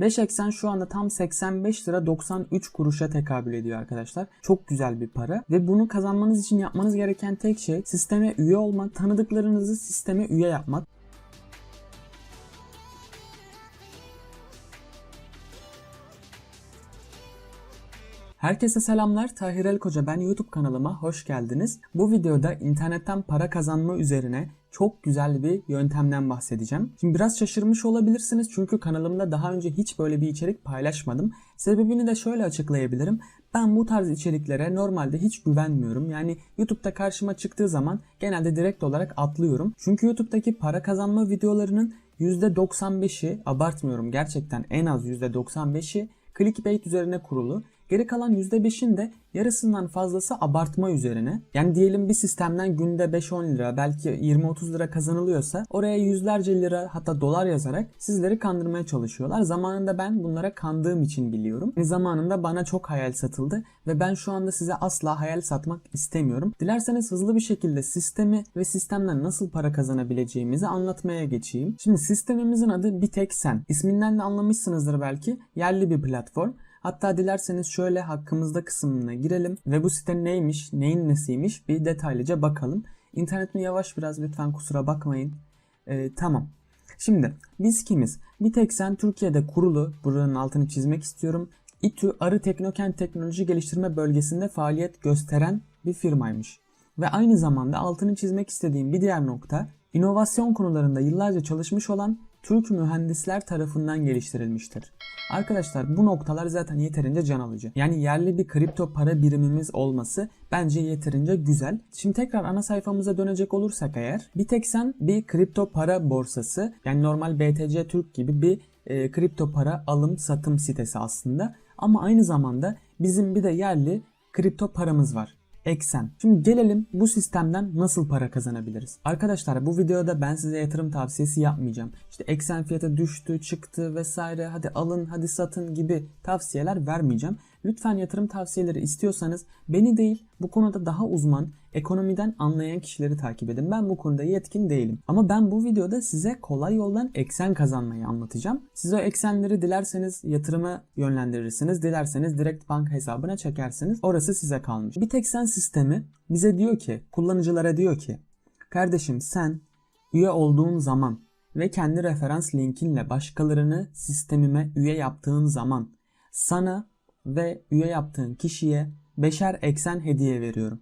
5 eksen şu anda tam 85 lira 93 kuruşa tekabül ediyor arkadaşlar. Çok güzel bir para ve bunu kazanmanız için yapmanız gereken tek şey sisteme üye olmak, tanıdıklarınızı sisteme üye yapmak. Herkese selamlar. Tahir El Koca ben YouTube kanalıma hoş geldiniz. Bu videoda internetten para kazanma üzerine çok güzel bir yöntemden bahsedeceğim. Şimdi biraz şaşırmış olabilirsiniz çünkü kanalımda daha önce hiç böyle bir içerik paylaşmadım. Sebebini de şöyle açıklayabilirim. Ben bu tarz içeriklere normalde hiç güvenmiyorum. Yani YouTube'da karşıma çıktığı zaman genelde direkt olarak atlıyorum. Çünkü YouTube'daki para kazanma videolarının %95'i abartmıyorum gerçekten en az %95'i clickbait üzerine kurulu. Geri kalan %5'in de yarısından fazlası abartma üzerine. Yani diyelim bir sistemden günde 5-10 lira belki 20-30 lira kazanılıyorsa oraya yüzlerce lira hatta dolar yazarak sizleri kandırmaya çalışıyorlar. Zamanında ben bunlara kandığım için biliyorum. Ve zamanında bana çok hayal satıldı ve ben şu anda size asla hayal satmak istemiyorum. Dilerseniz hızlı bir şekilde sistemi ve sistemden nasıl para kazanabileceğimizi anlatmaya geçeyim. Şimdi sistemimizin adı Bir Tek. İsminden de anlamışsınızdır belki. Yerli bir platform. Hatta dilerseniz şöyle hakkımızda kısmına girelim ve bu site neymiş, neyin nesiymiş bir detaylıca bakalım. İnternetim yavaş biraz lütfen kusura bakmayın. Ee, tamam. Şimdi biz kimiz? Bir tek sen Türkiye'de kurulu, buranın altını çizmek istiyorum. İTÜ Arı Teknokent Teknoloji Geliştirme Bölgesi'nde faaliyet gösteren bir firmaymış. Ve aynı zamanda altını çizmek istediğim bir diğer nokta, inovasyon konularında yıllarca çalışmış olan Türk mühendisler tarafından geliştirilmiştir. Arkadaşlar bu noktalar zaten yeterince can alıcı. Yani yerli bir kripto para birimimiz olması bence yeterince güzel. Şimdi tekrar ana sayfamıza dönecek olursak eğer sen bir kripto para borsası yani normal BTC Türk gibi bir e, kripto para alım satım sitesi aslında. Ama aynı zamanda bizim bir de yerli kripto paramız var. Eksen. Şimdi gelelim bu sistemden nasıl para kazanabiliriz? Arkadaşlar bu videoda ben size yatırım tavsiyesi yapmayacağım. İşte eksen fiyatı düştü, çıktı vesaire hadi alın, hadi satın gibi tavsiyeler vermeyeceğim. Lütfen yatırım tavsiyeleri istiyorsanız beni değil bu konuda daha uzman, ekonomiden anlayan kişileri takip edin. Ben bu konuda yetkin değilim. Ama ben bu videoda size kolay yoldan eksen kazanmayı anlatacağım. Siz o eksenleri dilerseniz yatırıma yönlendirirsiniz. Dilerseniz direkt banka hesabına çekersiniz. Orası size kalmış. Bir tek sen sistemi bize diyor ki, kullanıcılara diyor ki Kardeşim sen üye olduğun zaman ve kendi referans linkinle başkalarını sistemime üye yaptığın zaman sana ve üye yaptığın kişiye beşer eksen hediye veriyorum.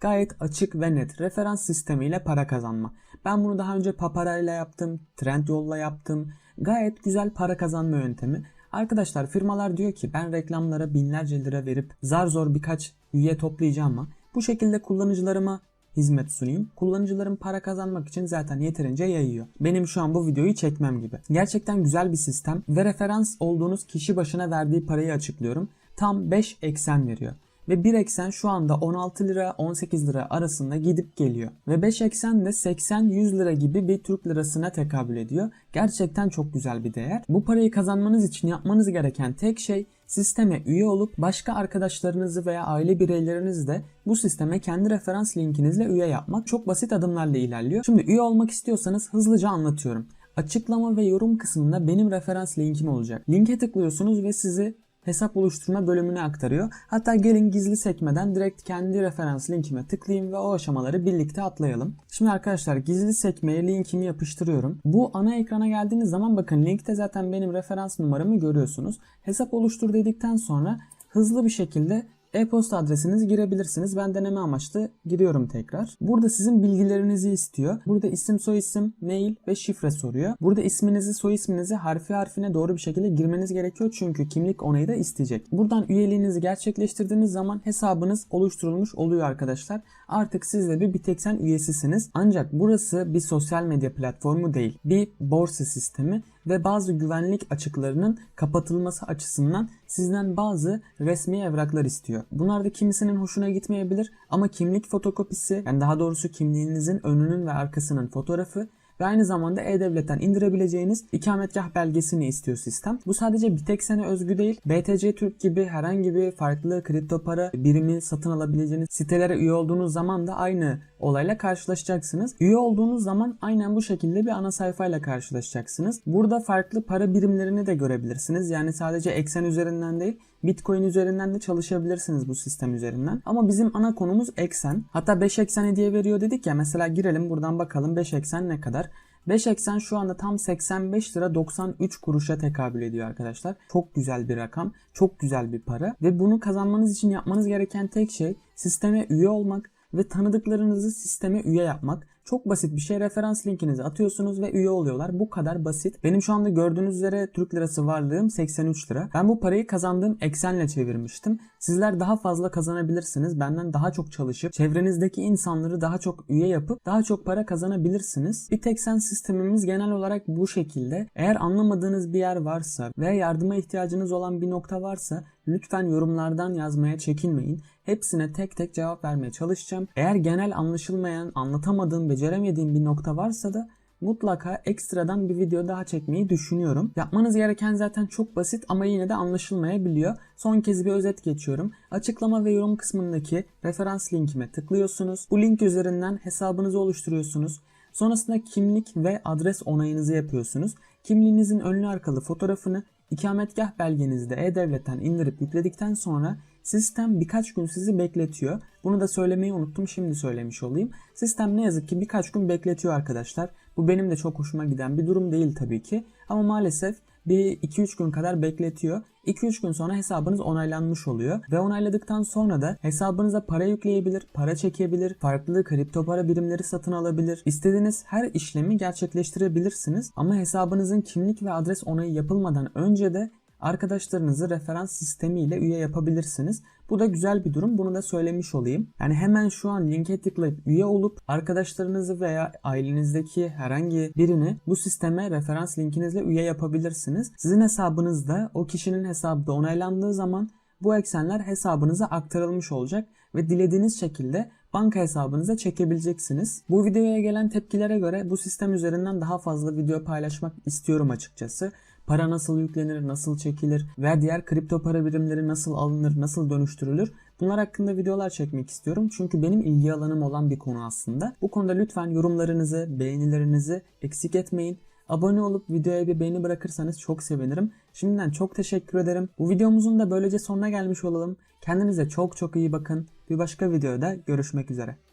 Gayet açık ve net referans sistemiyle para kazanma. Ben bunu daha önce Papara ile yaptım, Trendyol'la yaptım. Gayet güzel para kazanma yöntemi. Arkadaşlar firmalar diyor ki ben reklamlara binlerce lira verip zar zor birkaç üye toplayacağım ama bu şekilde kullanıcılarıma hizmet sunayım. Kullanıcıların para kazanmak için zaten yeterince yayıyor. Benim şu an bu videoyu çekmem gibi. Gerçekten güzel bir sistem ve referans olduğunuz kişi başına verdiği parayı açıklıyorum. Tam 5 eksen veriyor. Ve bir eksen şu anda 16 lira 18 lira arasında gidip geliyor. Ve 5 eksen de 80-100 lira gibi bir Türk lirasına tekabül ediyor. Gerçekten çok güzel bir değer. Bu parayı kazanmanız için yapmanız gereken tek şey sisteme üye olup başka arkadaşlarınızı veya aile bireylerinizi de bu sisteme kendi referans linkinizle üye yapmak çok basit adımlarla ilerliyor. Şimdi üye olmak istiyorsanız hızlıca anlatıyorum. Açıklama ve yorum kısmında benim referans linkim olacak. Linke tıklıyorsunuz ve sizi hesap oluşturma bölümüne aktarıyor. Hatta gelin gizli sekmeden direkt kendi referans linkime tıklayayım ve o aşamaları birlikte atlayalım. Şimdi arkadaşlar gizli sekmeye linkimi yapıştırıyorum. Bu ana ekrana geldiğiniz zaman bakın linkte zaten benim referans numaramı görüyorsunuz. Hesap oluştur dedikten sonra hızlı bir şekilde e-posta adresinizi girebilirsiniz. Ben deneme amaçlı giriyorum tekrar. Burada sizin bilgilerinizi istiyor. Burada isim, soy isim, mail ve şifre soruyor. Burada isminizi, soy isminizi harfi harfine doğru bir şekilde girmeniz gerekiyor. Çünkü kimlik onayı da isteyecek. Buradan üyeliğinizi gerçekleştirdiğiniz zaman hesabınız oluşturulmuş oluyor arkadaşlar. Artık siz de bir Biteksen üyesisiniz. Ancak burası bir sosyal medya platformu değil. Bir borsa sistemi ve bazı güvenlik açıklarının kapatılması açısından sizden bazı resmi evraklar istiyor. Bunlar da kimisinin hoşuna gitmeyebilir ama kimlik fotokopisi yani daha doğrusu kimliğinizin önünün ve arkasının fotoğrafı ve aynı zamanda E-Devlet'ten indirebileceğiniz ikametgah belgesini istiyor sistem. Bu sadece bir tek sene özgü değil. BTC Türk gibi herhangi bir farklı kripto para birimi satın alabileceğiniz sitelere üye olduğunuz zaman da aynı olayla karşılaşacaksınız. Üye olduğunuz zaman aynen bu şekilde bir ana sayfayla karşılaşacaksınız. Burada farklı para birimlerini de görebilirsiniz. Yani sadece eksen üzerinden değil Bitcoin üzerinden de çalışabilirsiniz bu sistem üzerinden. Ama bizim ana konumuz eksen. Hatta 5 eksen hediye veriyor dedik ya. Mesela girelim buradan bakalım 5 eksen ne kadar. 5 eksen şu anda tam 85 lira 93 kuruşa tekabül ediyor arkadaşlar. Çok güzel bir rakam. Çok güzel bir para. Ve bunu kazanmanız için yapmanız gereken tek şey sisteme üye olmak ve tanıdıklarınızı sisteme üye yapmak. Çok basit bir şey. Referans linkinizi atıyorsunuz ve üye oluyorlar. Bu kadar basit. Benim şu anda gördüğünüz üzere Türk lirası varlığım 83 lira. Ben bu parayı kazandığım eksenle çevirmiştim. Sizler daha fazla kazanabilirsiniz. Benden daha çok çalışıp çevrenizdeki insanları daha çok üye yapıp daha çok para kazanabilirsiniz. Biteksen sistemimiz genel olarak bu şekilde. Eğer anlamadığınız bir yer varsa veya yardıma ihtiyacınız olan bir nokta varsa lütfen yorumlardan yazmaya çekinmeyin. Hepsine tek tek cevap vermeye çalışacağım. Eğer genel anlaşılmayan, anlatamadığım, beceremediğim bir nokta varsa da mutlaka ekstradan bir video daha çekmeyi düşünüyorum. Yapmanız gereken zaten çok basit ama yine de anlaşılmayabiliyor. Son kez bir özet geçiyorum. Açıklama ve yorum kısmındaki referans linkime tıklıyorsunuz. Bu link üzerinden hesabınızı oluşturuyorsunuz. Sonrasında kimlik ve adres onayınızı yapıyorsunuz. Kimliğinizin önlü arkalı fotoğrafını ikametgah belgenizi de E-Devlet'ten indirip yükledikten sonra Sistem birkaç gün sizi bekletiyor. Bunu da söylemeyi unuttum şimdi söylemiş olayım. Sistem ne yazık ki birkaç gün bekletiyor arkadaşlar. Bu benim de çok hoşuma giden bir durum değil tabii ki. Ama maalesef bir 2-3 gün kadar bekletiyor. 2-3 gün sonra hesabınız onaylanmış oluyor ve onayladıktan sonra da hesabınıza para yükleyebilir, para çekebilir, farklı kripto para birimleri satın alabilir. İstediğiniz her işlemi gerçekleştirebilirsiniz ama hesabınızın kimlik ve adres onayı yapılmadan önce de arkadaşlarınızı referans sistemiyle üye yapabilirsiniz. Bu da güzel bir durum. Bunu da söylemiş olayım. Yani hemen şu an linke tıklayıp üye olup arkadaşlarınızı veya ailenizdeki herhangi birini bu sisteme referans linkinizle üye yapabilirsiniz. Sizin hesabınızda o kişinin hesabı da onaylandığı zaman bu eksenler hesabınıza aktarılmış olacak ve dilediğiniz şekilde banka hesabınıza çekebileceksiniz. Bu videoya gelen tepkilere göre bu sistem üzerinden daha fazla video paylaşmak istiyorum açıkçası. Para nasıl yüklenir, nasıl çekilir veya diğer kripto para birimleri nasıl alınır, nasıl dönüştürülür Bunlar hakkında videolar çekmek istiyorum. Çünkü benim ilgi alanım olan bir konu aslında. Bu konuda lütfen yorumlarınızı, beğenilerinizi eksik etmeyin. Abone olup videoya bir beğeni bırakırsanız çok sevinirim. Şimdiden çok teşekkür ederim. Bu videomuzun da böylece sonuna gelmiş olalım. Kendinize çok çok iyi bakın. Bir başka videoda görüşmek üzere.